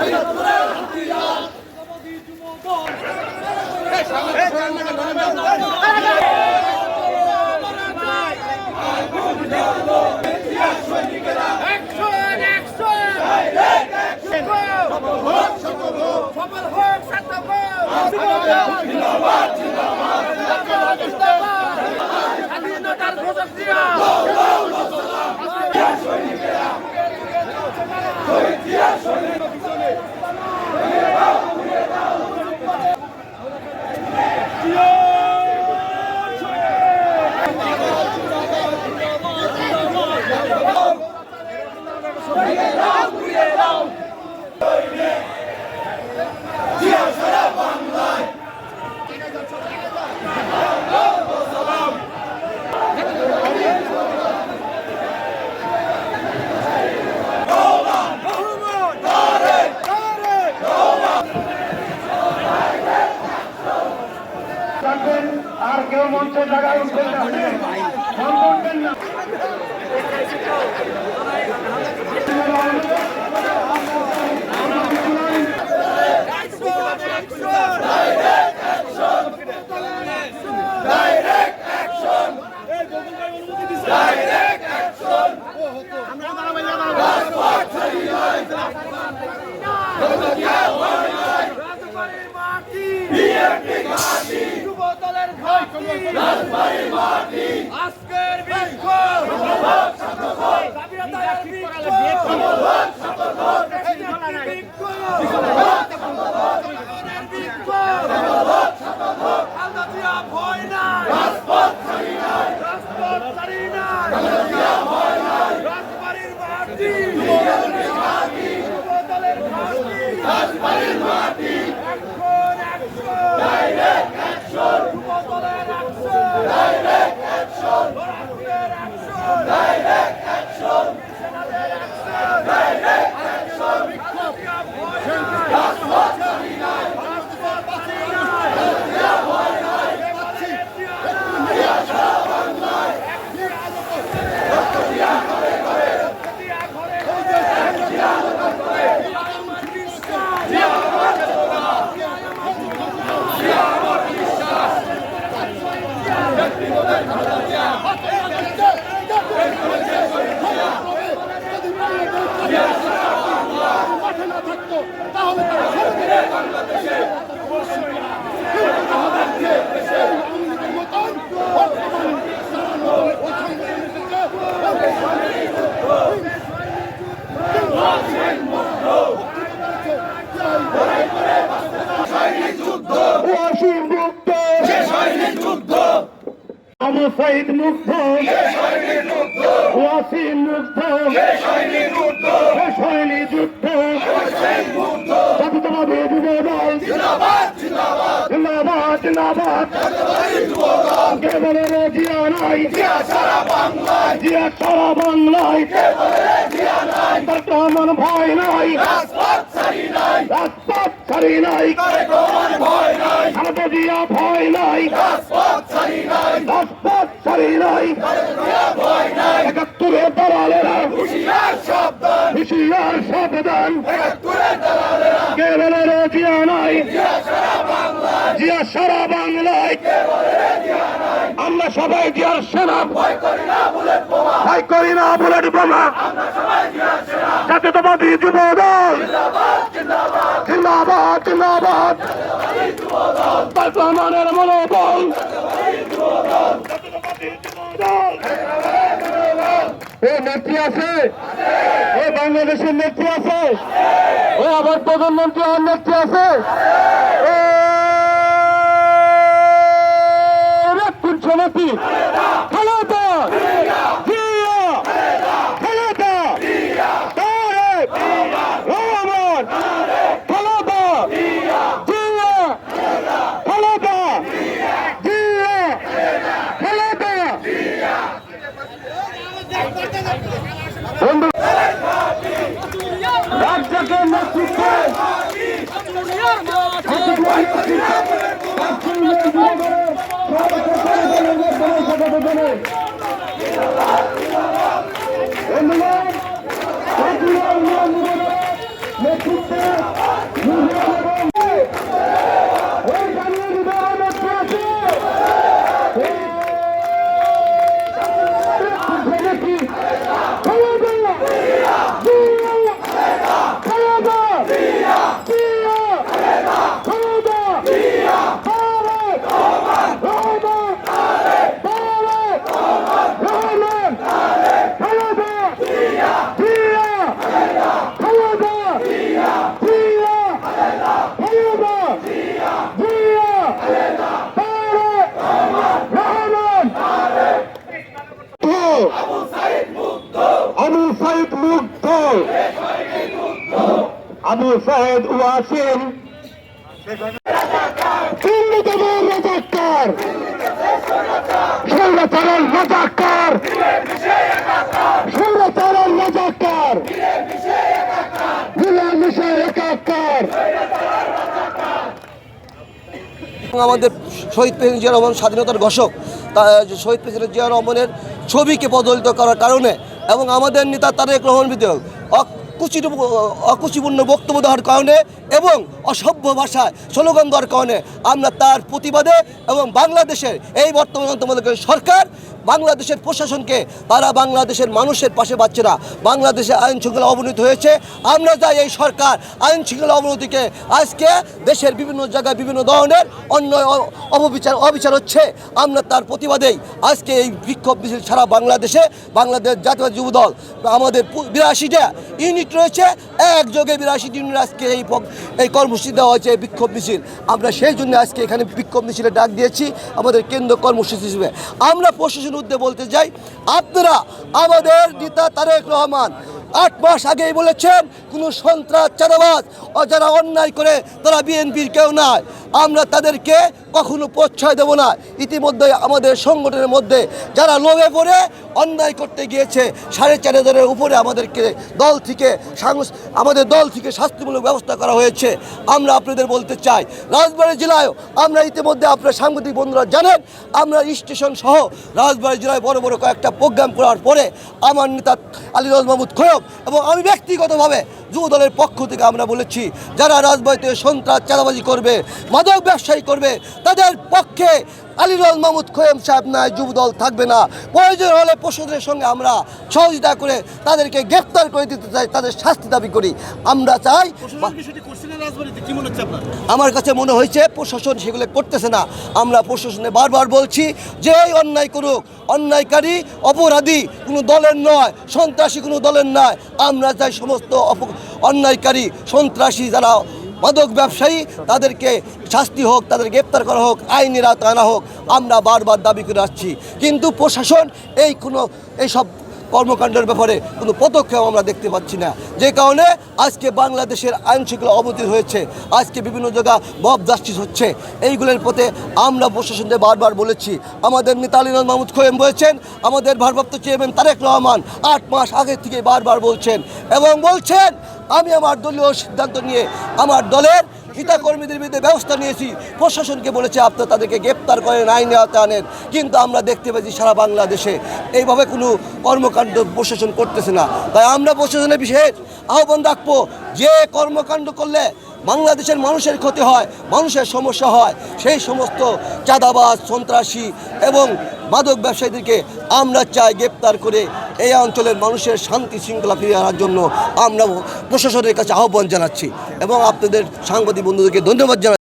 Action! Action! সফল হোক সার্থক স্বাধীনতার ঘোষক দিয়া থাকবেন আর কেউ মঞ্চে জায়গায় উঠবেন না ফোন করবেন না রাজবাড়ির মাটি বিএনপি ঘাঁটি যুব দলের ঘাঁটি রাজবাড়ির মাটি আজকের বিক্ষোভ দাবি আদায়ের বিক্ষোভ বিক্ষোভ বিক্ষোভ খালেদা জিয়া ভয় নাই রাজপথ ছাড়ি নাই রাজপথ ছাড়ি নাই রাজবাড়ির মাটি বিএনপি ঘাঁটি যুব দলের ঘাঁটি রাজবাড়ির মাটি অ্যাকশন অ্যাকশন ডাইরেক্ট অ্যাকশন যুব দলের অ্যাকশন ডাইরেক্ট অ্যাকশন রাষ্ট্রের অ্যাকশন ডাইরেক্ট অ্যাকশন সেনাদের অ্যাকশন ডাইরেক্ট অ্যাকশন বিক্ষোভ রাজপথ ছাড়ি নাই রাজপথ ছাড়ি নাই রাজপথ ভয় নাই দিয়া সারা বাংলায় দিয়া ঘরে ঘরে দিয়া ঘরে ঘরে দিয়া ঘরে আমার বিশ্বাস দিয়া আমার চেতনা দিয়া আমার বিশ্বাস ব্যক্তিগতের খাতা দিয়া ওয়াসিম মুক্ত যুদ্ধ আবু সাইদ মুক্ত ওয়াসিম মুক্ত সৈনী যুদ্ধ। জাতীয়তাবাদী যুব দল জিন্দাবাদ জিন্দাবাদ। কেবলের জিয়া নাই। বাংলায়। নাই। বর্তমান ভয় নাই। রাজপথ ছাড়ি নাই। ভয় নাই। খালেদা জিয়া ভয় নাই। রাজপথ ছাড়ি নাই। রাজপথ ছাড়ি নাই। ভয় নাই। একাত্তরের দালালেরা। হুশিয়ার সাবধান হুশিয়ার সাবধান একাত্তরের দালালেরা। কেবলের জিয়া নাই? জিয়া সারা বাংলায়। জিয়া সারা বাংলায়। আমরা সবাই জিয়ার সেনা। ভয় করি না বুলেট বোমা। ভয় করি না বুলেট বোমা। আমরা সবাই জিয়া সেনা। জাতীয়তাবাদী যুব দল। জিন্দাবাদ জিন্দাবাদ। জিন্দাবাদ বর্তমানের মনোবল। ও নেত্রী আছে। ও বাংলাদেশের নেত্রী আছে। ও আবার প্রধানমন্ত্রী আর নেত্রী আছে। ও রাখুন সমিতি খালেদা জিয়া খালেদা তারেক রহমান খালেদা জিয়া খালেদা জিয়া খালেদা বন্ধু রাজ্যকে নেতৃত্বে নেতৃত্বে আবু সাইদ মুগ্ধ। আবু সাইদ ওয়াসিম। আমাদের শহীদ পেহিন জিয়ার স্বাধীনতার ঘোষক শহীদ প্রেসিডেন্ট জিয়া রহমানের ছবিকে প্রদলিত করার কারণে এবং আমাদের নেতা তারেক রহমান বিধায়ক অকুচিত অকুচিপূর্ণ বক্তব্য দেওয়ার কারণে এবং অসভ্য ভাষায় স্লোগান দেওয়ার কারণে আমরা তার প্রতিবাদে এবং বাংলাদেশের এই বর্তমান সরকার বাংলাদেশের প্রশাসনকে, তারা বাংলাদেশের মানুষের পাশে পাচ্ছে না। বাংলাদেশে আইন শৃঙ্খলা অবনতি হয়েছে। আমরা চাই এই সরকার আইন শৃঙ্খলা অবনতিকে আজকে দেশের বিভিন্ন জায়গায় বিভিন্ন ধরনের অন্যায়, অ- অপবিচার, অবিচার হচ্ছে। আমরা তার প্রতিবাদেই আজকে এই বিক্ষোভ মিছিল ছাড়া বাংলাদেশে, বাংলাদেশ জাতীয় যুব দল আমাদের বিরাশিটা ইউনিট রয়েছে। একযোগে বিরাশি ইউনিট আজকে এই এই কর্মসূচি দেওয়া হয়েছে বিক্ষোভ মিছিল। আমরা সেই জন্য আজকে এখানে বিক্ষোভ মিছিলে ডাক দিয়েছি আমাদের কেন্দ্র কর্মসূচি হিসেবে। আমরা প্রশাসন উদ্যোগে বলতে যাই আপনারা আমাদের নেতা তারেক রহমান আট মাস আগেই বলেছেন, কোনো সন্ত্রাস, চাঁদাবাজ ও যারা অন্যায় করে তারা বিএনপির কেউ নয়। আমরা তাদেরকে কখনো প্রশ্রয় দেব না। ইতিমধ্যে আমাদের সংগঠনের মধ্যে যারা লোভে পড়ে অন্যায় করতে গিয়েছে, সাড়ে চার হাজারের উপরে আমাদেরকে দল থেকে আমাদের দল থেকে শাস্তিমূলক ব্যবস্থা করা হয়েছে। আমরা আপনাদের বলতে চাই, রাজবাড়ী জেলায়ও আমরা ইতিমধ্যে আপনার সাংবাদিক বন্ধুরা জানেন, আমরা স্টেশন সহ রাজবাড়ী জেলায় বড় বড় কয়েকটা প্রোগ্রাম করার পরে আমার নেতা আলিরাজ মাহমুদ খোয়ব এবং আমি ব্যক্তিগতভাবে যুব দলের পক্ষ থেকে আমরা বলেছি, যারা রাজবাড়িতে সন্ত্রাস চাঁদাবাজি করবে মাদক ব্যবসায়ী করবে তাদের পক্ষে আলিরাজ মাহমুদ খোয়েম সাহেব নয় যুব দল থাকবে না। প্রয়োজন হলে পশুদের সঙ্গে আমরা সহযোগিতা করে তাদেরকে গ্রেপ্তার করে দিতে চাই তাদের শাস্তি দাবি করি। আমরা চাই আমার কাছে মনে হয়েছে প্রশাসন সেগুলো করতেছে না। আমরা প্রশাসনে বারবার বলছি যে এই অন্যায় করুক অন্যায়কারী অপরাধী কোনো দলের নয় সন্ত্রাসী কোনো দলের নয়। আমরা চাই সমস্ত অপ- অন্যায়কারী সন্ত্রাসী যারা মাদক ব্যবসায়ী, তাদেরকে শাস্তি হোক তাদের গ্রেপ্তার করা হোক আইনের আনা হোক, আমরা বারবার দাবি করে আসছি। কিন্তু প্রশাসন এই কোনো এইসব কর্মকাণ্ডের ব্যাপারে কোনো পদক্ষেপ আমরা দেখতে পাচ্ছি না। যে কারণে আজকে বাংলাদেশের আইন শৃঙ্খলা অবনতি হয়েছে। আজকে বিভিন্ন জায়গা মব জাস্টিস হচ্ছে। এইগুলোর পথে আমরা প্রশাসনকে বারবার বলেছি। আমাদের নেতা আলীনাথ মাহমুদ খোয়েম বলেছেন, আমাদের ভারপ্রাপ্ত চেয়ারম্যান তারেক রহমান আট মাস আগে থেকে বারবার বলছেন এবং বলছেন আমি আমার দলীয় সিদ্ধান্ত নিয়ে আমার দলের হিতাকর্মীদের বিরুদ্ধে ব্যবস্থা নিয়েছি। প্রশাসনকে বলেছে, আপনারা তাদেরকে গ্রেপ্তার করেন, আইনে আওতায় আনেন। কিন্তু আমরা দেখতে পাচ্ছি সারা বাংলাদেশে এইভাবে কোনো কর্মকাণ্ড প্রশাসন করতেছে না। তাই আমরা প্রশাসনের বিশেষ আহ্বান রাখব, যে কর্মকাণ্ড করলে বাংলাদেশের মানুষের ক্ষতি হয়, মানুষের সমস্যা হয়, সেই সমস্ত চাঁদাবাজ, সন্ত্রাসী এবং মাদক ব্যবসায়ীদেরকে আমরা চাই গ্রেপ্তার করে এই অঞ্চলের মানুষের শান্তি শৃঙ্খলা ফিরিয়ে আনার জন্য আমরা প্রশাসনের কাছে আহ্বান জানাচ্ছি এবং আপনাদের সাংবাদিক বন্ধুদেরকে ধন্যবাদ জানাচ্ছি।